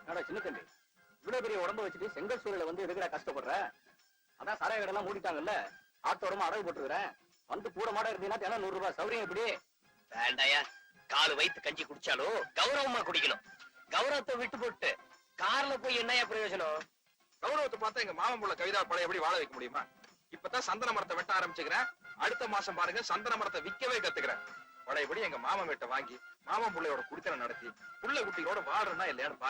என்னடா சின்ன தம்பி? இவ்வளவு பெரிய உடம்ப வச்சுட்டு செங்கல் சூழல வந்து எதுக்குடா கஷ்டப்படுற? அதான் சாராய கடைலாம் மூடிட்டாங்கல்ல. ஆத்தோடமா அடகு போட்டுக்கிறேன். வந்து கூட மாட இருந்தீங்கன்னா தினம் நூறு ரூபாய் சௌரியம் எப்படி? வேண்டாயா. காலு வயித்து கஞ்சி குடிச்சாலும் கௌரவமா குடிக்கணும். கௌரவத்தை விட்டு போட்டு கார்ல போய் என்னையா பிரயோஜனம்? கௌரவத்தை பார்த்தா எங்க மாமன் புள்ள கவிதா பழைய எப்படி வாழ வைக்க முடியுமா? இப்பதான் சந்தன மரத்தை வெட்ட ஆரம்பிச்சுக்கிறேன். அடுத்த மாசம் பாருங்க சந்தன மரத்தை விக்கவே கத்துக்கிறேன். பழையபடி எங்க மாமன் வீட்டை வாங்கி மாமன் புள்ளையோட குடித்தனம் நடத்தி புள்ள குட்டிகளோட வாழ்றேன்னா இல்லையான்னு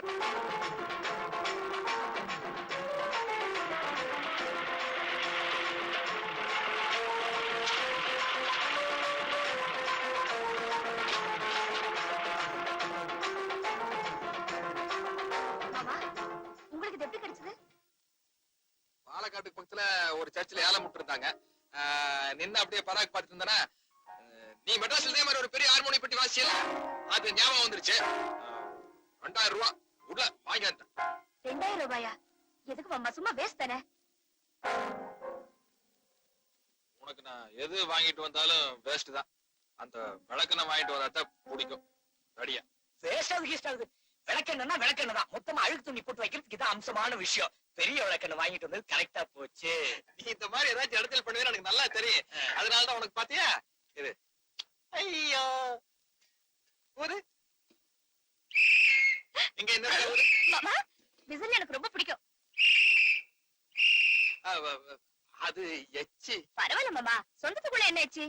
கிடைச்சது? பாலக்காட்டுக்கு பக்கத்துல ஒரு சர்ச்சில் ஏலம் விட்டுருந்தாங்க. நின்னு அப்படியே பராக் பார்த்துட்டு இருந்தேன்னா அஹ், நீ மெட்ராஸ்ல இதே வாசியல அது ஞாபகம் வந்துருச்சு. ரெண்டாயிரம் ரூபா. உள்ள வாங்கி. ரெண்டாயிரம் ரூபாயா? எதுக்கு மாமா சும்மா வேஸ்ட் தானே? உனக்கு நான் எது வாங்கிட்டு வந்தாலும் வேஸ்ட் தான். அந்த விளக்கெண்ணெய் வாங்கிட்டு வராதான் பிடிக்கும். ரெடியா வேஸ்ட் ஆகுது கீஸ்ட் ஆகுது. விளக்கெண்ணா விளக்கெண்ணெய் தான். மொத்தமா அழுக்கு துணி போட்டு வைக்கிறதுக்கு இதான் அம்சமான விஷயம். பெரிய விளக்கெண்ணெய் வாங்கிட்டு வந்தது கரெக்டா போச்சு. நீ இந்த மாதிரி ஏதாச்சும் இடத்துல பண்ணுவேன்னு எனக்கு நல்லா தெரியும். அதனால தான் உனக்கு பாத்தியா? இது. ஐயோ. ஊரு? இங்க என்ன ஊரு? மாமா விசில் எனக்கு ரொம்ப பிடிக்கும். அது எச்சி. பரவாயில்ல மாமா சொந்தத்துக்குள்ள என்ன ஆச்சு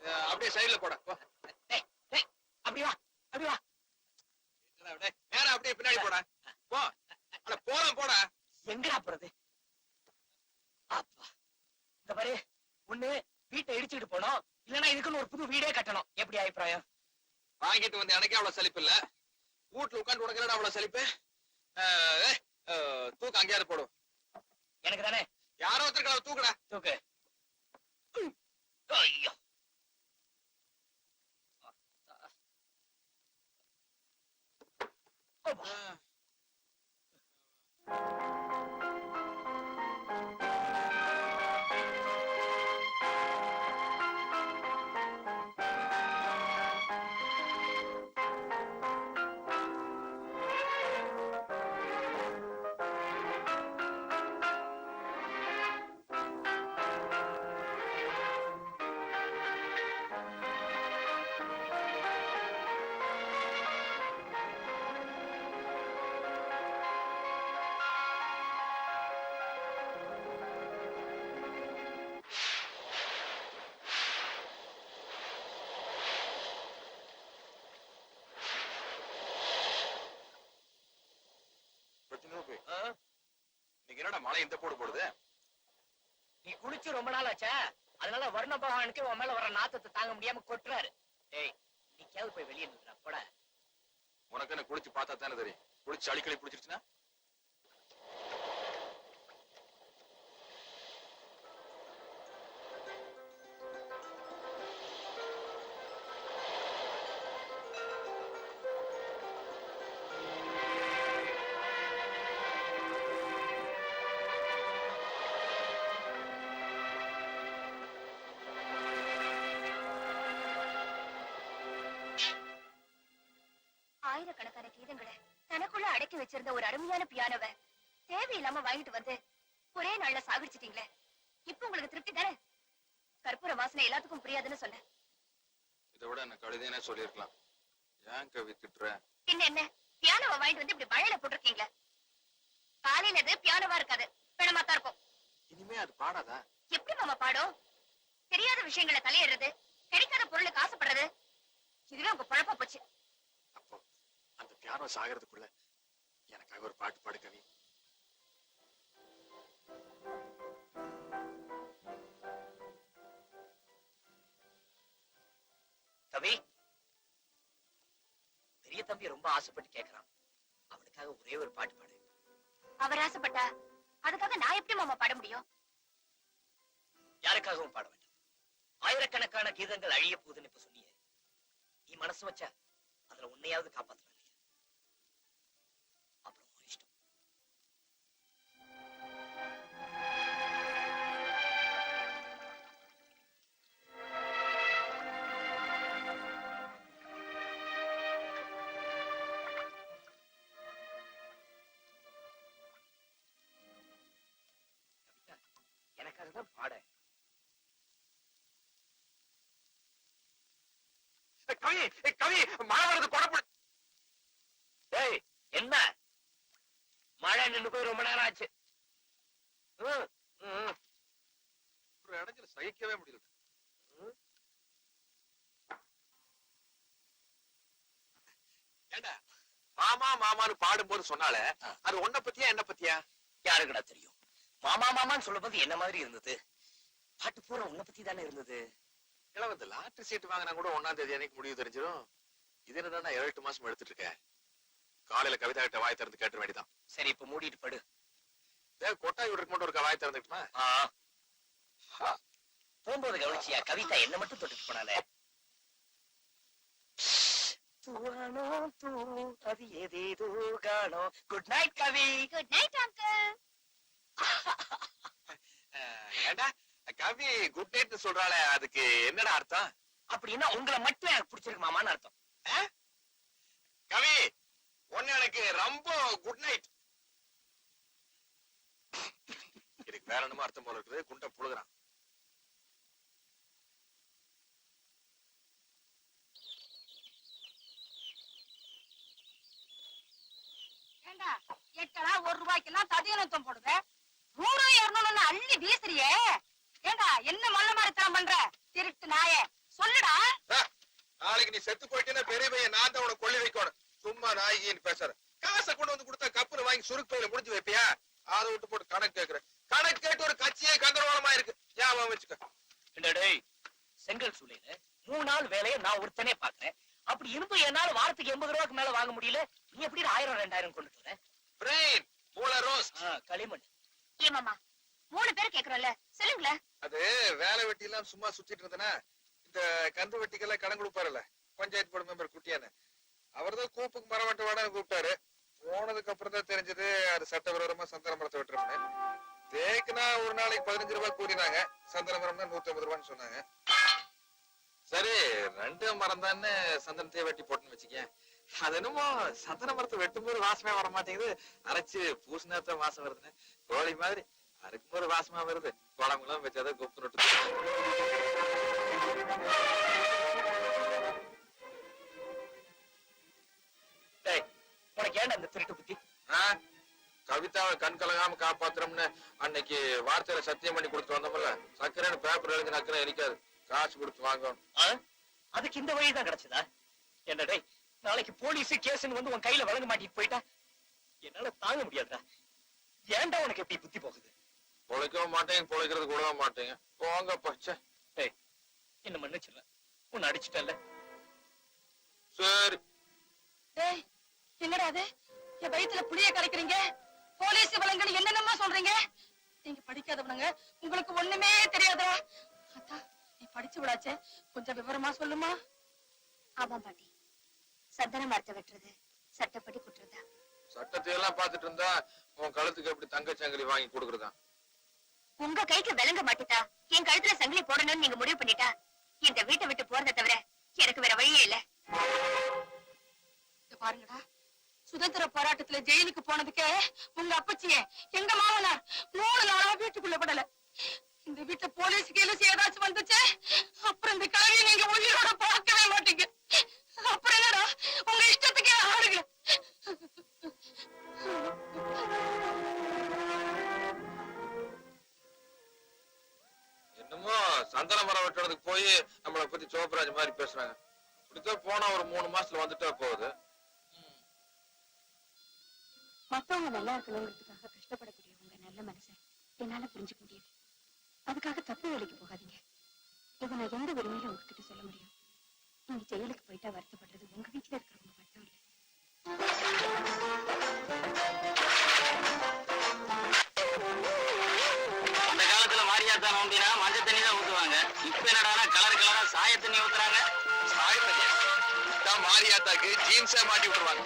அஹ், அப்படியே சைடுல போட போ. அப்படி வா அப்படி வா என்னடா அப்படியே நேரா அப்படியே பின்னாடி போட போ அட போலாம் போட எங்கடா போறது அப்பா இந்த பாரு ஒண்ணு வீட்டை இடிச்சுட்டு போனோம் இல்லனா இதுக்குன்னு ஒரு புது வீடே கட்டணும். எப்படி அபிப்பிராயம்? வாங்கிட்டு வந்த எனக்கே அவ்வளவு சலிப்பு இல்ல. வீட்டுல உட்காந்து உனக்கு என்னடா அவ்வளவு சலிப்பு? தூக்கு அங்கேயாவது போடும் எனக்கு தானே? யாரோ ஒருத்தருக்கு தூக்குடா. தூக்கு. ஐயோ. அப்பா. என்னடா மழை இந்த போடு போடுது? நீ குளிச்சு ரொம்ப நாள் ஆச்சா அதனால வர்ண பகவானுக்கு உன் மேல வர நாத்தத்தை தாங்க முடியாம கொட்டுறாரு. ஏய் நீக்காவது போய் வெளியே நின்றா போட. உனக்கு என்ன குளிச்சு பார்த்தா தானே தெரியும்? குளிச்சு அடிக்கடி பிடிச்சிருச்சுன்னா ஆயிரக்கணக்கான கீதங்களை தனக்குள்ள அடக்கி வச்சிருந்த ஒரு அருமையான பியானோவை தேவையில்லாம வாங்கிட்டு வந்து ஒரே நாள்ல சாகடிச்சிட்டீங்களே. இப்ப உங்களுக்கு திருப்தி தானே? கற்பூர வாசனை எல்லாத்துக்கும் புரியாதுன்னு சொன்னேன். இதை விட என்ன கழுதைனே சொல்லியிருக்கலாம். ஏன் கவி திட்டுற? பின்ன என்ன? பியானோவை வாங்கிட்டு வந்து இப்படி மழையில போட்டிருக்கீங்களே? காலையில அது பியானோவா இருக்காது. பிணமா தான் இருக்கும். இனிமே அது பாடாதா? எப்படி மாமா பாடும்? தெரியாத விஷயங்களை தலையிடுறது கிடைக்காத பொருளுக்கு ஆசைப்படுறது. இதுவே உங்க குழப்பா போச்சு. பியானோ சாகிறதுக்குள்ள எனக்காக ஒரு பாட்டு பாடு கவி. தம்பி பெரிய தம்பி ரொம்ப ஆசைப்பட்டு கேக்குறான். அவனுக்காக ஒரே ஒரு பாட்டு பாடு. அவர் ஆசைப்பட்டா அதுக்காக நான் எப்படி மாமா பாட முடியும்? யாருக்காகவும் பாட வேண்டாம். ஆயிரக்கணக்கான கீதங்கள் அழிய போகுதுன்னு இப்ப சொன்னீங்க நீ மனசு வச்சா அதுல உன்னையாவது காப்பாத்தலாம். அதுதான் பாட. கவி கவி மழை வருது குழப்பம் டேய் என்ன? மழை நின்னு போய் ரொம்ப நேரம் ஆச்சு. ஒரு இடைஞ்சல சகிக்கவே முடியல. மாமா மாமான்னு பாடும்போது சொன்னால அது உன்னை பத்தியா என்ன பத்தியா? யாருக்குடா தெரியும்? மாமா மாமான்னு சொல்லும்போது என்ன மாதிரி இருந்தது? பாட்டு பூரா உன்னை பத்தி தானே இருந்தது? இளவந்த லாட்டரி சீட் வாங்கினா கூட ஒன்னாம் தேதி அன்னைக்கு முடிவு தெரிஞ்சிடும் இது என்னடா நான் ஏழு எட்டு மாசம் எடுத்துட்டு இருக்கேன். காலையில கவிதா கிட்ட வாய் திறந்து கேட்ட வேண்டியதான் சரி இப்ப மூடிட்டு படு. டேய், கொட்டாய் விடுறதுக்கு மட்டும் ஒரு வாய் திறந்துக்கிட்டுமா? ஆ. போகும்போது கவனிச்சியா கவிதா என்ன மட்டும் தொட்டுட்டு போனாலே? தூவானோ தூ அது ஏதேதோ காணோ good night Kavi. Good night uncle ஏண்டா கவி குட் நைட் சொல்றாளே அதுக்கு என்னடா அர்த்தம்? அப்படின்னா உங்களை மட்டும் எனக்கு பிடிச்சிருக்கு மாமான்னு அர்த்தம். கவி ஒன்னு எனக்கு ரொம்ப குட் நைட் இதுக்கு வேற என்னமோ அர்த்தம் போல இருக்குது. குண்ட புழுகுறான். ஏண்டா எட்டனா ஒரு ரூபாய்க்கெல்லாம் ததியனத்தம் போடுத? நூறு இருநூறு அள்ளி வீசுறியே. ஏண்டா என்ன மல்ல மாதிரி தரம் பண்ற? திருட்டு நாயே. சொல்லுடா. நாளைக்கு நீ செத்து போயிட்டேன்னா பெரிய பையன் நான் தான் உனக்கு கொள்ளி வைக்கணும். சும்மா நாயின்னு பேசுற காசை கொண்டு வந்து கொடுத்தா கப்புல வாங்கி சுருக்கு பையில முடிஞ்சு வைப்பியா? அதை விட்டு போட்டு கணக்கு கேக்குற. கணக்கு கேட்டு ஒரு கட்சியே கந்தரவாளமா இருக்கு. ஞாபகம் வச்சுக்க. இல்ல டேய் செங்கல் சூளையில மூணு நாள் வேலையை நான் ஒருத்தனே பாக்குறேன் அப்படி இருந்தும் என்னால வாரத்துக்கு எண்பது ரூபாய்க்கு மேல வாங்க முடியல. நீ எப்படி ஆயிரம் ரெண்டாயிரம் கொண்டுட்டு வர? பிரெயின் மூல ரோஸ் களிமண். ஏமாமா மூணு பேர் கேக்குறோம்ல சொல்லுங்களேன் அது வேலை வெட்டி எல்லாம் சும்மா சுத்திட்டு இருந்தனா இந்த கந்து வெட்டிக்கெல்லாம் கடன் கொடுப்பாருல்ல பஞ்சாயத்து போர்டு மெம்பர் குட்டியான்னு. அவர் தான் கூப்புக்கு மரம் வெட்ட வாடகை கூப்பிட்டாரு. போனதுக்கு அப்புறம் தான் தெரிஞ்சது அது சட்டவிரோதமா சந்தன மரத்தை வெட்டுறோம்னு. தேக்குனா ஒரு நாளைக்கு பதினஞ்சு ரூபாய் கூறினாங்க சந்தன தான் நூத்தி ஐம்பது ரூபான்னு சொன்னாங்க. சரி ரெண்டு மரம் தானே சந்தனத்தையே வெட்டி போட்டுன்னு வச்சுக்கேன். அது என்னமோ சந்தன மரத்தை வெட்டும்போது வாசமே வர மாட்டேங்குது அரைச்சு பூசினாத்தான் வாசம் வருதுன்னு. கோழி மாதிரி அறுக்கும்போது வாசமா வருது. குழம்புலாம் வச்சாதான் குப்பு நட்டு டேய் உனக்கு ஏன்டா இந்த திருட்டு புத்தி? கவிதாவை கண் கலங்காம காப்பாத்துறோம்னு அன்னைக்கு வார்த்தையில சத்தியம் பண்ணி கொடுத்து வந்தோம்ல சக்கரைன்னு பேப்பர் எழுதி நக்கரை எரிக்காது. காசு கொடுத்து வாங்கணும்? அதுக்கு இந்த வழி தான் கிடைச்சதா? என்ன டேய் நாளைக்கு போலீஸ் கேஸ்னு வந்து உன் கையில வழங்க மாட்டிட்டு போயிட்டா என்னால தாங்க முடியாதுடா. ஏன்டா உனக்கு எப்படி புத்தி போகுது? பொழைக்கவும் மாட்டேங்க பொழைக்கிறது கூடவும் மாட்டேங்க. போங்க பச்சை. டேய் என்ன மன்னிச்சிடல உன்னை அடிச்சிட்டல சரி. டேய் என்னடா அது? என் வயித்துல புளிய கலைக்கிறீங்க போலீஸ் விலங்குன்னு என்னென்னமா சொல்றீங்க? நீங்க படிக்காதவனுங்க உங்களுக்கு ஒண்ணுமே தெரியாதா அத்தா நீ படிச்சு விடாச்சே. கொஞ்சம் விவரமா சொல்லுமா? ஆமா பாட்டி. சந்தன மரத்தை வெட்டுறது. சட்டப்படி குற்றதா சட்டத்தை எல்லாம் பாத்துட்டு இருந்தா உன் கழுத்துக்கு எப்படி தங்கச்சங்கிலி வாங்கி கொடுக்குறதா? உங்க கைக்கு விளங்க மாட்டுதா? என் கழுத்துல சங்கிலி போடணும்னு நீங்க முடிவு பண்ணிட்டா? இந்த வீட்டை விட்டு போறதை தவிர எனக்கு வேற வழியே இல்ல. பாருங்கடா. சுதந்திர போராட்டத்துல ஜெயிலுக்கு போனதுக்கே உங்க அப்பச்சியே எங்க மாமனார் மூணு நாளா வீட்டுக்குள்ள படல. இந்த வீட்டுல போலீஸ் கேலீஸ் ஏதாச்சும் வந்துச்சு? அப்புறம் இந்த கல்வியை நீங்க உயிரோட பார்க்கவே மாட்டீங்க. அப்புறம் என்னடா? உங்க இஷ்டத்துக்கே ஆடுங்க என்னமோ சந்தன மரம் வெட்டுறதுக்கு போய் நம்மளை பத்தி சோப்பராஜ் மாதிரி பேசுறாங்க. இப்படித்தான் போனா ஒரு மூணு மாசத்துல வந்துட்டா போகுது. மத்தவங்க நல்லா இருக்கணுங்கிறதுக்காக கஷ்டப்படக்கூடிய உங்க நல்ல மனசை என்னால புரிஞ்சுக்க முடியுது அதுக்காக தப்பு வேலைக்கு போகாதீங்க. இதை நான் எந்த உரிமையில உங்ககிட்ட சொல்ல முடியும். நீங்க ஜெயிலுக்கு போயிட்டா வருத்தப்படுறது உங்க வீட்டுல இருக்கிறவங்க மட்டும் இல்ல. அந்த காலத்துல மாரியாத்தா நோம்பினா மஞ்சள் தண்ணி தான் ஊத்துவாங்க. இப்ப என்னடானா கலர் கலரா சாய தண்ணி ஊத்துறாங்க. சாய் பையன் மாரியாத்தாக்கு ஜீன்ஸே மாட்டி விடுவாங்க